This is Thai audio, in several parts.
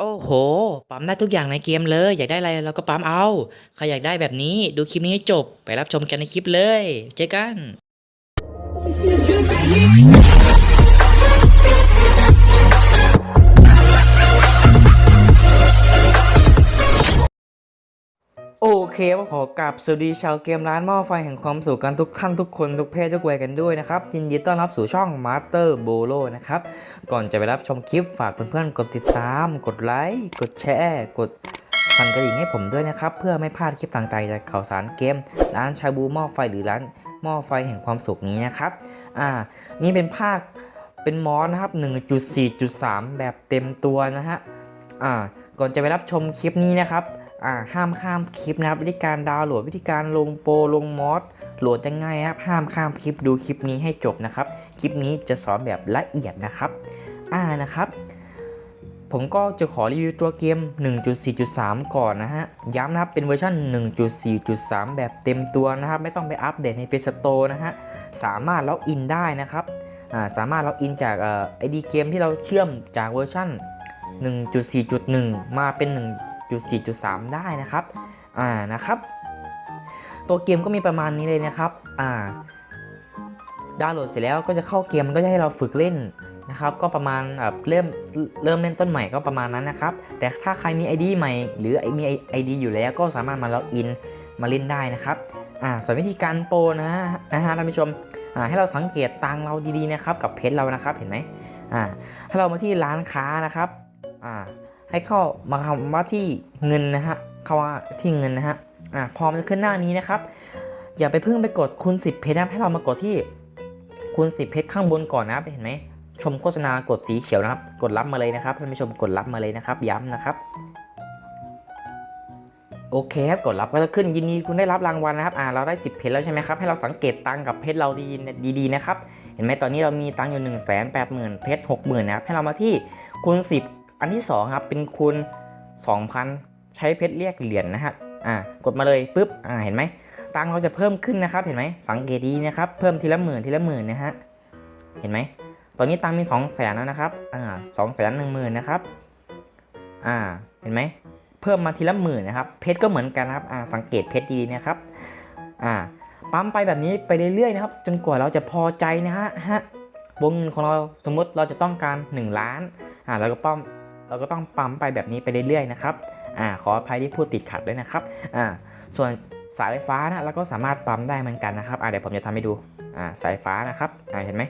โอ้โห ปั๊มได้ทุกอย่างในเกมเลย อยากได้อะไรเราก็ปั๊มเอา ใครอยากได้แบบนี้ดูคลิปนี้ให้จบ ไปรับชมกันในคลิปเลย เจอกัน โอเคก็ขอกราบสวัสดีชาวเกมร้านหม้อไฟแห่งความสุขกันทุกท่านทุกคนทุกเพศทุกวัยกันด้วยนะครับยินดีต้อนรับสู่ช่อง Master b o l o นะครับ ก่อนจะไปรับชมคลิปฝากเพื่อนๆ กดติดตาม กดไลค์ กดแชร์ กดสั่นกระดิ่งให้ผมด้วยนะครับ เพื่อไม่พลาดคลิปต่างๆจากข่าวสารเกม ร้านชาบูหม้อไฟหรือร้านหม้อไฟแห่งความสุขนี้นะครับอ่านี่เป็นภาคเป็นมอสนะครับ 1.4.3 แบบเต็มตัวนะฮะอ่าก่อนจะไปรับชมคลิปนี้นะครับ ห้ามข้ามคลิปนะครับวิธีการดาวน์โหลดวิธีการลงโปรลงมอสโหลดยังไงครับ ห้ามข้ามคลิปดูคลิปนี้ให้จบนะครับ คลิปนี้จะสอนแบบละเอียดนะครับ อ่านะครับผมก็จะขอรีวิวตัวเกม 1.4.3 ก่อนนะฮะ ย้ำนะครับ เป็นเวอร์ชัน1.4.3 แบบเต็มตัวนะครับ ไม่ต้องไปอัปเดตใน Play Store นะฮะ สามารถล็อกอินได้นะครับาสามารถล็อกอินจากเอ่อไอดีเกมที่เราเชื่อมจากเวอร์ชัน1.4.1 มาเป็น 1.4.3 ได้นะครับอ่านะครับตัวเกมก็มีประมาณนี้เลยนะครับอ่าดาวน์โหลดเสร็จแล้วก็จะเข้าเกมมันก็จะให้เราฝึกเล่นนะครับก็ประมาณแบบเริ่มเริ่มเล่นต้นใหม่ก็ประมาณนั้นนะครับ แต่ถ้าใครมี ID ใหม่ หรือมี ID อยู่แล้วก็สามารถมาล็อกอินมาเล่นได้นะครับอ่าส่วนวิธีการโปรนะฮะนะฮะท่านผู้ชมอ่าให้เราสังเกตตังเราดีๆนะครับกับเพจเรานะครับเห็นไหมอ่าให้เรามาที่ร้านค้านะครับอ่า ให้เข้ามาคำว่าที่เงินนะฮะเขาว่าที่เงินนะฮะอ่าพอมันจะขึ้นหน้านี้นะครับ อย่าไปเพิ่งไปกดคูณ10 เพชรนะให้เรามากดที่คูณ10 เพชรข้างบนก่อนนะเห็นไหมชมโฆษณากดสีเขียวนะครับ กดรับมาเลยนะครับท่านผู้ชมกดรับมาเลยนะครับ ย้ำนะครับโอเคครับกดรับก็จะขึ้นยินดีคุณได้รับรางวัลนะครับอ่าเราได้ 10 เพชรแล้วใช่ไหมครับให้เราสังเกตตังค์กับเพชรเราดีดีๆนะครับเห็นไหมตอนนี้เรามีตังค์อยู่ 1 8 0 0 0 0เพชร60,000นะครับให้เรามาที่คูณ10 อันที่สองครับเป็นคูณ2,000 ใช้เพชรเรียกเหรียญนะฮะอ่ากดมาเลยปุ๊บอ่าเห็นไหมตังเราจะเพิ่มขึ้นนะครับเห็นไหมสังเกตดีนะครับเพิ่มทีละหมื่นทีละหมื่นนะฮะเห็นไหมตอนนี้ตังมี 2 0 0แสนแล้วนะครับอ่าสองแสนหนึ่งหมื่นนะครับอ่าเห็นไหมเพิ่มมาทีละหมื่นนะครับเพชรก็เหมือนกันครับอ่าสังเกตเพชรดีนะครับอ่าปั๊มไปแบบนี้ไปเรื่อยๆนะครับ จนกว่าเราจะพอใจนะฮะฮะวงเงินของเราสมมติเราจะต้องการ 1 ล้านอ่าเราก็ป้อม เราก็ต้องปั๊มไปแบบนี้ไปเรื่อยๆนะครับอ่าขออภัยที่พูดติดขัดด้วยนะครับอ่าส่วนสายไฟฟ้านะเราก็สามารถปั๊มได้เหมือนกันนะครับอ่าเดี๋ยวผมจะทำให้ดูอ่าสายฟ้านะครับอ่าเห็นไหม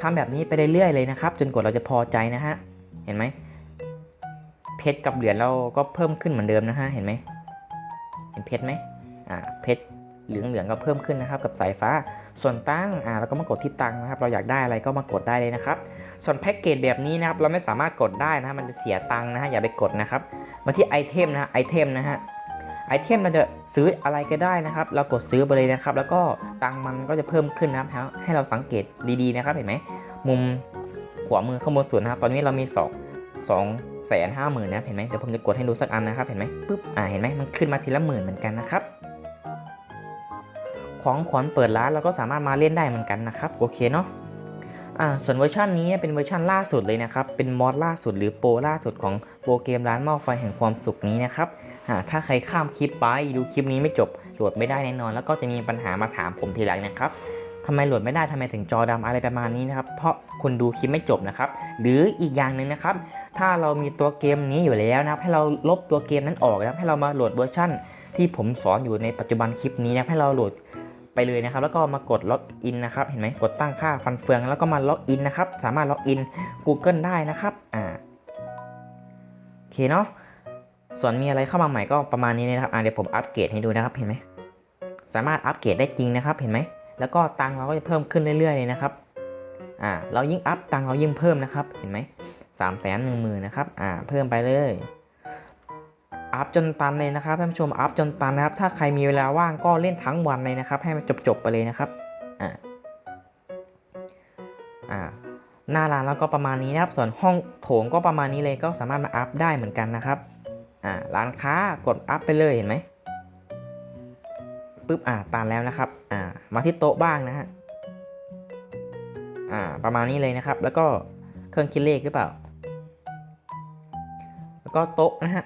ทำแบบนี้ไปเรื่อยๆเลยนะครับจนกว่าเราจะพอใจนะฮะเห็นไหมเพชรกับเหรียญเราก็เพิ่มขึ้นเหมือนเดิมนะฮะเห็นไหมเห็นเพชรไหมอ่าเพชร เหลืองๆก็เพิ่มขึ้นนะครับกับสายฟ้า ส่วนตั้งอ่าเราก็มากดที่ตังนะครับ เราอยากได้อะไรก็มากดได้เลยนะครับ ส่วนแพ็กเกจแบบนี้นะครับเราไม่สามารถกดได้นะฮะมันจะเสียตังนะฮะอย่าไปกดนะครับมาที่ไอเทมนะไอเทมนะฮะไอเทมมันจะซื้ออะไรก็ได้นะครับ เรากดซื้อไปเลยนะครับ แล้วก็ตังมันก็จะเพิ่มขึ้นนะครับ ให้เราสังเกตดีๆนะครับเห็นไหมมุมขวามือข้างบนสุดนะครับ ตอนนี้เรามี2 2แสนห้าหมื่นนะเห็นไหมเดี๋ยวผมจะกดให้ดูสักอันนะครับเห็นไหมปุ๊บอ่าเห็นไหมมันขึ้นมาทีละหมื่นเหมือนกันนะครับ ของขวัญเปิดร้านเราก็สามารถมาเล่นได้เหมือนกันนะครับโอเคเนาะอ่าส่วนเวอร์ชันนี้เป็นเวอร์ชันล่าสุดเลยนะครับ เป็นมอดล่าสุดหรือโปรล่าสุดของโปรเกมร้านหม้อไฟแห่งความสุขนี้นะครับอ่าถ้าใครข้ามคลิปไปดูคลิปนี้ไม่จบโหลดไม่ได้แน่นอน แล้วก็จะมีปัญหามาถามผมทีหลังนะครับทำไมโหลดไม่ได้ทำไมถึงจอดำอะไรประมาณนี้นะครับ เพราะคุณดูคลิปไม่จบนะครับ หรืออีกอย่างหนึ่งนะครับ ถ้าเรามีตัวเกมนี้อยู่แล้วนะครับ ให้เราลบตัวเกมนั้นออกนะครับ ให้เรามาโหลดเวอร์ชันที่ผมสอนอยู่ในปัจจุบันคลิปนี้นะให้เราโหลด ไปเลยนะครับ แล้วก็มากดล็อกอินนะครับ เห็นไหมกดตั้งค่าฟันเฟือง แล้วก็มาล็อกอินนะครับ สามารถล็อกอิน Google ได้นะครับ อ่า โอเคเนาะ ส่วนมีอะไรเข้ามาใหม่ก็ประมาณนี้นะครับ อ่าเดี๋ยวผมอัปเกรดให้ดูนะครับ เห็นไหม สามารถอัปเกรดได้จริงนะครับ เห็นไหม แล้วก็ตังค์เราก็จะเพิ่มขึ้นเรื่อยๆเลยนะครับ อ่า เรายิ่งอัพตังค์เรายิ่งเพิ่มนะครับ เห็นไหมสามแสนหนึ่งหมื่นนะครับ อ่า เพิ่มไปเลย อัพจนตันเลยนะครับท่านผู้ชมอัพจนตันนะครับ ถ้าใครมีเวลาว่างก็เล่นทั้งวันเลยนะครับ ให้มันจบๆไปเลยนะครับอ่าอ่าหน้าร้านแล้วก็ประมาณนี้นะครับ ส่วนห้องโถงก็ประมาณนี้เลยก็สามารถมาอัพได้เหมือนกันนะครับอ่าร้านค้ากดอัพไปเลยเห็นไหมปุ๊บอ่าตันแล้วนะครับอ่ามาที่โต๊ะบ้างนะฮะอ่าประมาณนี้เลยนะครับ แล้วก็เครื่องคิดเลขหรือเปล่า แล้วก็โต๊ะนะฮะ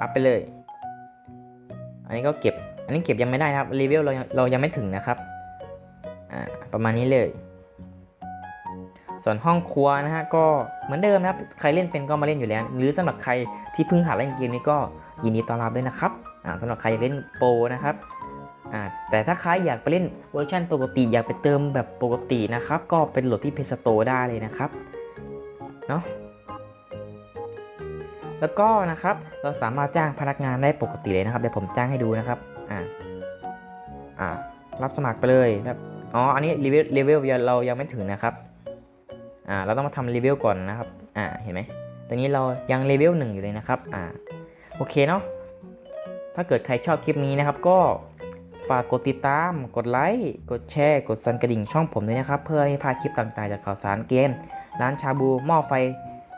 อัพไปเลย อันนี้ก็เก็บ อันนี้เก็บยังไม่ได้นะครับรีวิวเราเรายังไม่ถึงนะครับ อ่า ประมาณนี้เลย ส่วนห้องครัวนะฮะก็เหมือนเดิมนะครับ ใครเล่นเป็นก็มาเล่นอยู่แล้ว หรือสำหรับใครที่เพิ่งหัดเล่นเกมนี้ก็ยินดีต้อนรับด้วยนะครับ อ่าสำหรับใครอยากเล่นโปรนะครับอ่าแต่ถ้าใครอยากไปเล่นเวอร์ชันปกติอยากไปเติมแบบปกตินะครับ ก็เป็นโหลดที่เพจสโตได้เลยนะครับ เนาะ แล้วก็นะครับเราสามารถจ้างพนักงานได้ปกติเลยนะครับเดี๋ยวผมจ้างให้ดูนะครับอ่าอ่ารับสมัครไปเลยแบบอ๋ออันนี้เลเวลเลเวลเรายังไม่ถึงนะครับอ่าเราต้องมาทำรีวิวก่อนนะครับอ่าเห็นไหมตอนนี้เรายังเลเวลหนึ่งอยู่เลยนะครับอ่าโอเคเนาะถ้าเกิดใครชอบคลิปนี้นะครับก็ฝากกดติดตาม กดไลค์ กดแชร์ กดสั่นกระดิ่งช่องผมด้วยนะครับ เพื่อให้พาคลิปต่างๆ จากข่าวสารเกม ร้านชาบูหม้อไฟ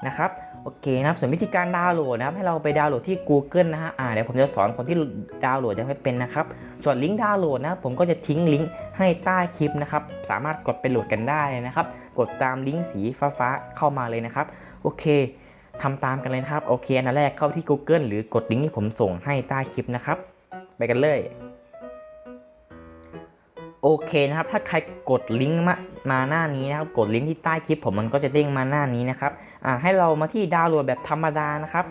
นะครับ อเคนะครับส่วนวิธีการดาวน์โหลดนะครับให้เราไปดาวน์โหลดที่ Google นะฮะอ่าเดี๋ยวผมจะสอนคนที่ดาวน์โหลดยังไม่เป็นนะครับส่วนลิงก์ดาวน์โหลดนะผมก็จะทิ้งลิงก์ให้ใต้คลิปนะครับสามารถกดไปโหลดกันได้นะครับกดตามลิงก์สีฟ้าๆเข้ามาเลยนะครับโอเคทำตามกันเลยนะครับโอเคอันแรกเข้าที่ Google หรือกดลิงก์ที่ผมส่งให้ใต้คลิปนะครับไปกันเลย โอเคนะครับ ถ้าใครกดลิงก์มามาหน้านี้นะครับ กดลิงก์ที่ใต้คลิปผมมันก็จะเด้งมาหน้านี้นะครับอ่าให้เรามาที่ดาวน์โหลดแบบธรรมดานะครับ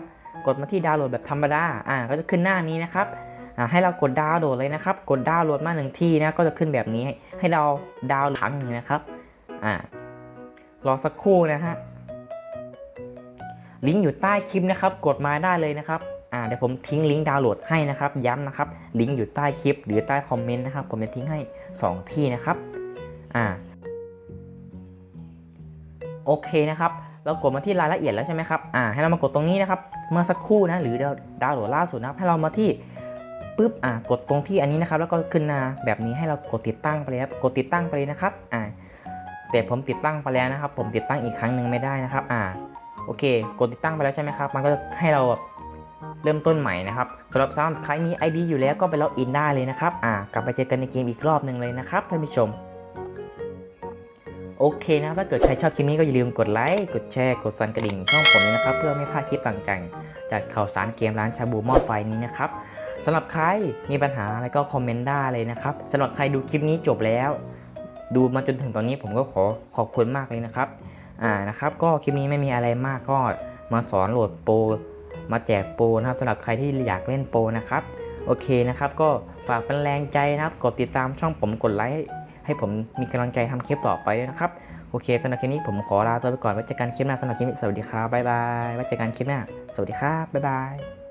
กดมาที่ดาวน์โหลดแบบธรรมดาอ่าก็จะขึ้นหน้านี้นะครับอ่าให้เรากดดาวน์โหลดเลยนะครับ กดดาวน์โหลดมาหนึ่งที่นะก็จะขึ้นแบบนี้ ให้เราดาวน์ครั้งหนึ่งนะครับอ่ารอสักครู่นะฮะลิงก์อยู่ใต้คลิปนะครับ กดมาได้เลยนะครับ อ่าเดี๋ยวผมทิ้งลิงก์ดาวน์โหลดให้นะครับ ย้ำนะครับ ลิงก์อยู่ใต้คลิป หรือใต้คอมเมนต์นะครับ ผมจะทิ้งให้ 2 ที่นะครับ อ่า โอเคนะครับ เรากดมาที่รายละเอียดแล้วใช่ไหมครับ อ่า ให้เรามากดตรงนี้นะครับ เมื่อสักครู่นะ หรือดาวน์โหลดล่าสุดนะครับ ให้เรามาที่ปุ๊บ อ่า กดตรงที่อันนี้นะครับ แล้วก็ขึ้นมาแบบนี้ให้เรากดติดตั้งไปเลยครับ กดติดตั้งไปเลยนะครับ อ่า แต่ผมติดตั้งไปแล้วนะครับ ผมติดตั้งอีกครั้งหนึ่งไม่ได้นะครับ อ่า โอเค กดติดตั้งไปแล้วใช่ไหมครับ มันก็ให้เราแบบ เริ่มต้นใหม่นะครับสำหรับสำหรับใครมี ID อยู่แล้วก็ไปล็อกอินได้เลยนะครับอ่ากลับไปเจอกันในเกมอีกรอบหนึ่งเลยนะครับท่านผู้ชมโอเคนะครับถ้าเกิดใครชอบคลิปนี้ก็อย่าลืมกดไลค์ กดแชร์ กดสั่นกระดิ่งช่องผมด้วยนะครับ เพื่อไม่พลาดคลิปต่างๆ จากข่าวสารเกมร้านชาบูหม้อไฟนี้นะครับสำหรับใครมีปัญหาอะไรก็คอมเมนต์ได้เลยนะครับสำหรับใครดูคลิปนี้จบแล้ว ดูมาจนถึงตอนนี้ผมก็ขอขอบคุณมากเลยนะครับอ่านะครับ ก็คลิปนี้ไม่มีอะไรมากก็มาสอนโหลดโปร มาแจกโปรนะครับสำหรับใครที่อยากเล่นโปรนะครับโอเคนะครับก็ฝากเป็นแรงใจนะครับ กดติดตามช่องผมกดไลค์ให้ผมมีกำลังใจทำคลิปต่อไปนะครับโอเคสำหรับคลิปนี้ผมขอลาตัวไปก่อนไว้เจอกันคลิปหน้าสำหรับคลิปนี้สวัสดีครับบ๊ายบายไว้เจอกันคลิปหน้าสวัสดีครับบ๊ายบาย